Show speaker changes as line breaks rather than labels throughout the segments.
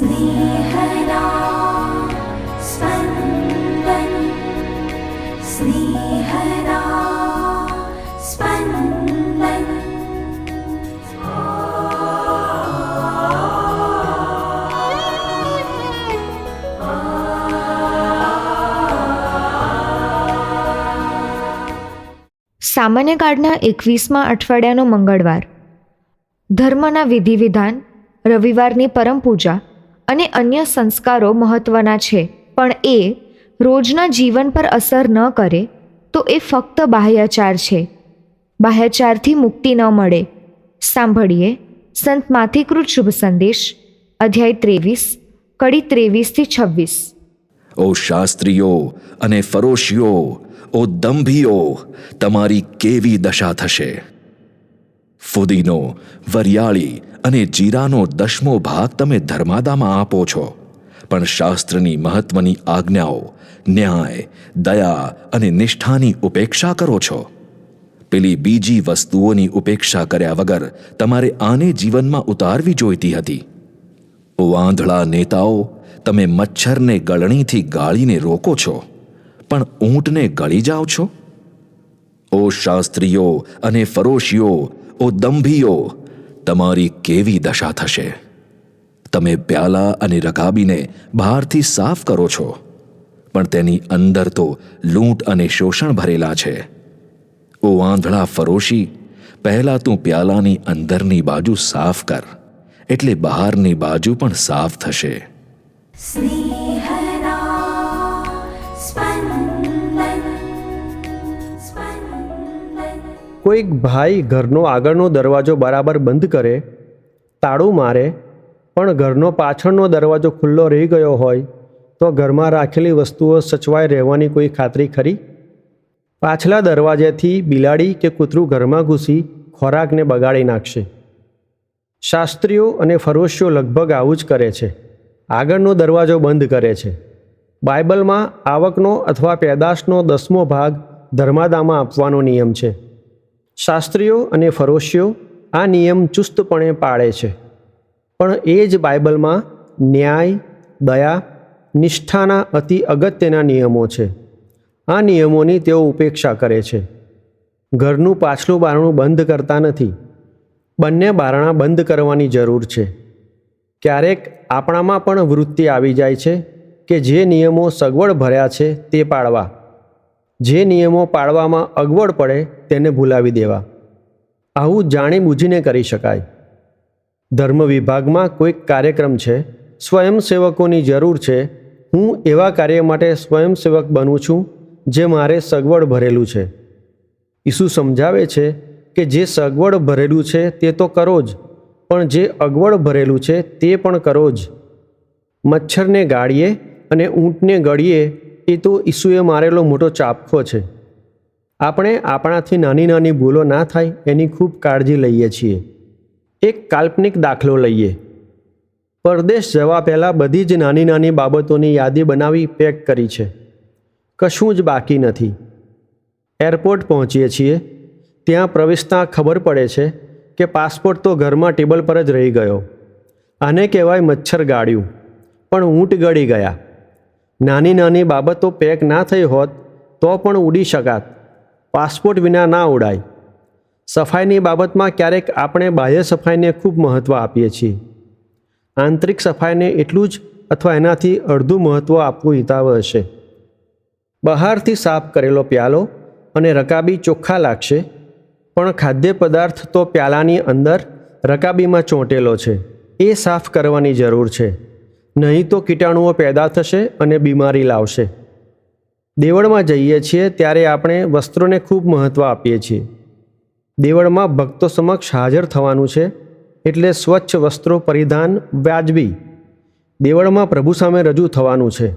स्नेहदा स्पन्दन् स्नेहदा स्पन्दन्
સામાન્ય કાળના એકવીસમાં અઠવાડિયાનો મંગળવાર ધર્મના વિધિ વિધાન રવિવારની પરમ પૂજા અને અન્ય સંસ્કારો મહત્ત્વના છે. પણ એ રોજના જીવન પર અસર ન કરે તો એ ફક્ત બાહ્યાચાર છે. બાહ્યાચારથી મુક્તિ ન મળે. સાંભળીએ સંત માથિકૃત શુભ સંદેશ, અધ્યાય ત્રેવીસ, કડી ત્રેવીસથી છવ્વીસ.
ઓ શાસ્ત્રીઓ અને ફરોશીઓ, ઓ દંભીઓ, તમારી કેવી દશા થશે? ફુદીનો, વરિયાળી અને જીરાનો દસમો ભાગ તમે ધર્માદામાં આપો છો. પણ શાસ્ત્રની મહત્વની આજ્ઞાઓ, ન્યાય, દયા અને નિષ્ઠાની ઉપેક્ષા કરો છો. પેલી બીજી વસ્તુઓની ઉપેક્ષા કર્યા વગર તમારે આને જીવનમાં ઉતારવી જોઈતી હતી. વાંધળા નેતાઓ, તમે મચ્છરને ગળણીથી ગાળીને રોકો છો, પણ ઊંટને ગળી જાઓ છો? ઓ શાસ્ત્રીઓ અને ફરોશીઓ ઓ દંભીઓ, તમારી કેવી દશા થશે? તમે પ્યાલા અને રગાબીને બહારથી સાફ કરો છો, પણ તેની અંદર તો લૂંટ અને શોષણ ભરેલા છે. ઓ આંધળા ફરોશી, પહેલાં તું પ્યાલાની અંદરની બાજુ સાફ કર, એટલે બહારની બાજુ પણ સાફ થશે.
સ્નેહ
કોઈક ભાઈ ઘરનો આગળનો દરવાજો બરાબર બંધ કરે, તાળું મારે, પણ ઘરનો પાછળનો દરવાજો ખુલ્લો રહી ગયો હોય, તો ઘરમાં રાખેલી વસ્તુઓ સચવાઈ રહેવાની કોઈ ખાતરી ખરી? પાછલા દરવાજેથી બિલાડી કે કૂતરું ઘરમાં ઘૂસી ખોરાકને બગાડી નાખશે. શાસ્ત્રીઓ અને ફરોશીઓ લગભગ આવું જ કરે છે. આગળનો દરવાજો બંધ કરે છે. બાઇબલમાં આવકનો અથવા પેદાશનો દસમો ભાગ ધર્માદામાં આપવાનો નિયમ છે. શાસ્ત્રીઓ અને ફરોશીઓ આ નિયમ ચુસ્તપણે પાળે છે. પણ એ જ બાઇબલમાં ન્યાય, દયા, નિષ્ઠાના અતિ અગત્યના નિયમો છે. આ નિયમોની તેઓ ઉપેક્ષા કરે છે. ઘરનું પાછલું બારણું બંધ કરતા નથી. બંને બારણા બંધ કરવાની જરૂર છે. ક્યારેક આપણામાં પણ વૃત્તિ આવી જાય છે કે જે નિયમો સગવડ ભર્યા છે તે પાળવા. જે નિયમો પાળવામાં અગવડ પડે તેને ભૂલાવી દેવા. આવું જાણી બૂજીને કરી શકાય. ધર્મ વિભાગમાં કોઈક કાર્યક્રમ છે, સ્વયંસેવકોની જરૂર છે, હું એવા કાર્ય માટે સ્વયંસેવક બનું છું, જે મારે સગવડ ભરેલું છે. ઈસુ સમજાવે છે કે જે સગવડ ભરેલું છે તે તો કરો જ, પણ જે અગવડ ભરેલું છે તે પણ કરો જ. મચ્છરને ગાળીએ અને ઊંટને ગળીએ એ તો ઈસુએ મારેલો મોટો ચાપખો છે. આપણે આપણાથી નાની નાની ભૂલો ના થાય એની ખૂબ કાળજી લઈએ છીએ. એક કાલ્પનિક દાખલો લઈએ. પરદેશ જવા પહેલાં બધી જ નાની નાની બાબતોની યાદી બનાવી પેક કરી છે. કશું જ બાકી નથી. એરપોર્ટ પહોંચીએ છીએ. ત્યાં પ્રવેશતા ખબર પડે છે કે પાસપોર્ટ તો ઘરમાં ટેબલ પર જ રહી ગયો. આને કહેવાય મચ્છર ગાળ્યું પણ ઊંટ ગળી ગયા. નાની નાની બાબતો પેક ના થઈ હોત તો પણ ઉડી શકાત. પાસપોર્ટ વિના ના ઉડાય. સફાઈની બાબતમાં ક્યારેક આપણે બાહ્ય સફાઈને ખૂબ મહત્ત્વ આપીએ છીએ. આંતરિક સફાઈને એટલું જ અથવા એનાથી અડધું મહત્ત્વ આપવું હિતાવ હશે. બહારથી સાફ કરેલો પ્યાલો અને રકાબી ચોખ્ખા લાગશે, પણ ખાદ્ય પદાર્થ તો પ્યાલાની અંદર રકાબીમાં ચોંટેલો છે. એ સાફ કરવાની જરૂર છે. નહીં તો કીટાણુઓ પેદા થશે અને બીમારી લાવશે. દેવળમાં જઈએ છીએ ત્યારે આપણે વસ્ત્રોને ખૂબ મહત્ત્વ આપીએ છીએ. દેવળમાં ભક્તો સમક્ષ હાજર થવાનું છે એટલે સ્વચ્છ વસ્ત્રો પરિધાન વ્યાજબી દેવળમાં પ્રભુ સામે રજૂ થવાનું છે.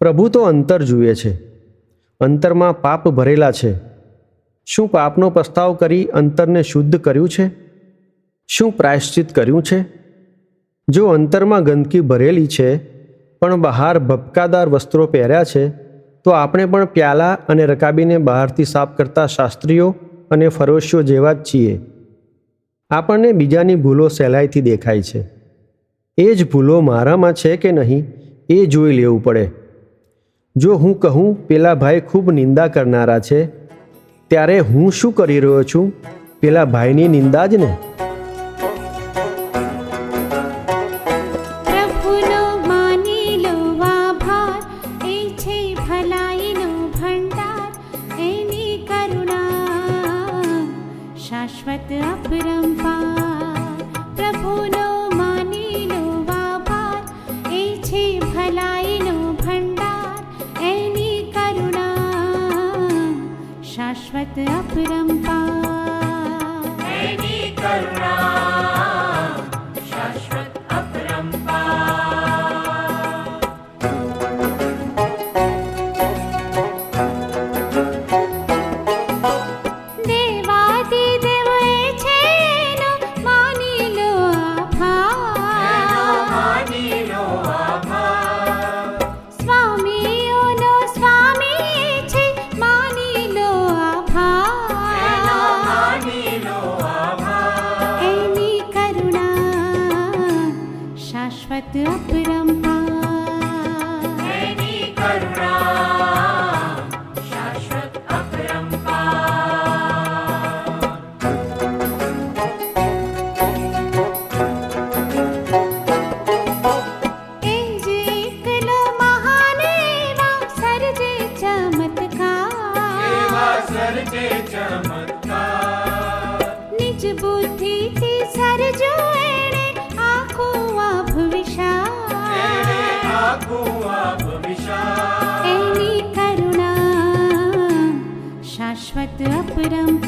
પ્રભુ તો અંતર જુએ છે. અંતરમાં પાપ ભરેલા છે. શું પાપનો પસ્તાવ કરી અંતરને શુદ્ધ કર્યું છે? શું પ્રાયશ્ચિત કર્યું છે? જો અંતરમાં ગંદકી ભરેલી છે, પણ બહાર ભપકાદાર વસ્ત્રો પહેર્યા છે, તો આપણે પણ પ્યાલા અને રકાબીને બહારથી સાફ કરતા શાસ્ત્રીઓ અને ફરોશીઓ જેવા જ છીએ. આપણને બીજાની ભૂલો સહેલાઈથી દેખાય છે. એ જ ભૂલો મારામાં છે કે નહીં, એ જોઈ લેવું પડે. જો હું કહું, પેલા ભાઈ ખૂબ નિંદા કરનારા છે, ત્યારે હું શું કરી રહ્યો છું? પેલા ભાઈની નિંદા જ ને?
अपरम item.